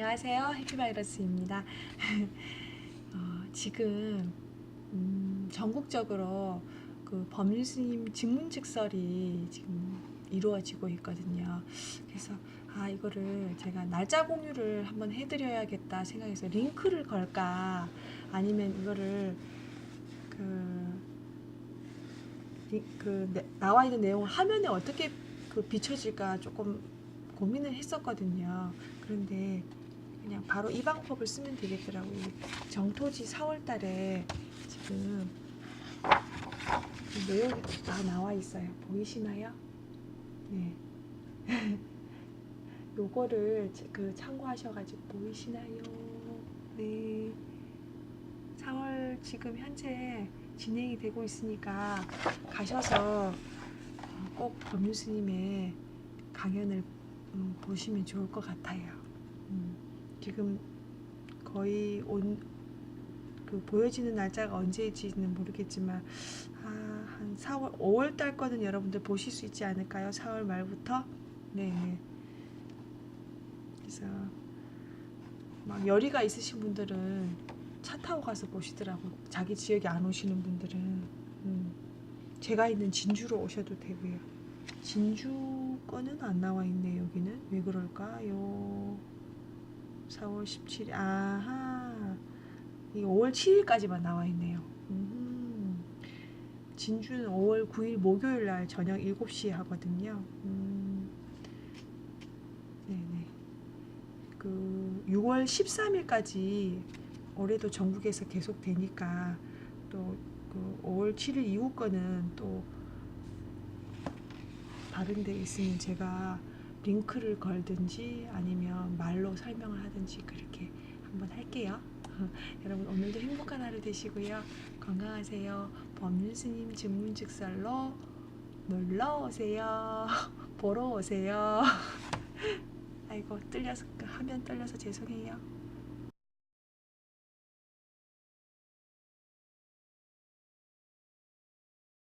안녕하세요. 해피바이러스입니다. 어, 지금 음, 전국적으로 그 법률스님 직문직설이 지금 이루어지고 있거든요. 그래서 아 이거를 제가 날짜 공유를 한번 해드려야겠다 생각해서 링크를 걸까 아니면 이거를 그, 리- 그 내- 나와 있는 내용을 화면에 어떻게 그 비춰질까 조금 고민을 했었거든요. 그런데 그냥 바로 이 방법을 쓰면 되겠더라고요. 이 정토지 4월 달에 지금 이 내용이 다 나와 있어요. 보이시나요? 네. 요거를 지- 그 참고하셔가지고 보이시나요? 네. 4월 지금 현재 진행이 되고 있으니까 가셔서 어, 꼭 법률 스님의 강연을 음, 보시면 좋을 것 같아요. 음, 지금 거의 온, 그 보여지는 날짜가 언제일지는 모르겠지만 아, 한 4월, 5월 달 거는 여러분들 보실 수 있지 않을까요? 4월 말부터 네. 그래서 막 열의가 있으신 분들은 차 타고 가서 보시더라고. 자기 지역에 안 오시는 분들은 음, 제가 있는 진주로 오셔도 되고요. 진주 거는 안 나와 있네 여기는 왜 그럴까요? 4월 17일 아하 이 5월 7일까지만 나와 있네요. 음, 진주는 5월 9일 목요일 날 저녁 7시에 하거든요. 음, 네네. 그 6월 13일까지 올해도 전국에서 계속 되니까 또 그 5월 7일 이후 거는 또 다른 데 있으면 제가 링크를 걸든지 아니면 말로 설명을 하든지 그렇게 한번 할게요. 여러분 오늘도 행복한 하루 되시고요. 건강하세요. 법률 스님 증문즉설로 놀러 오세요. 보러 오세요. 아이고 떨려서 화면 떨려서 죄송해요.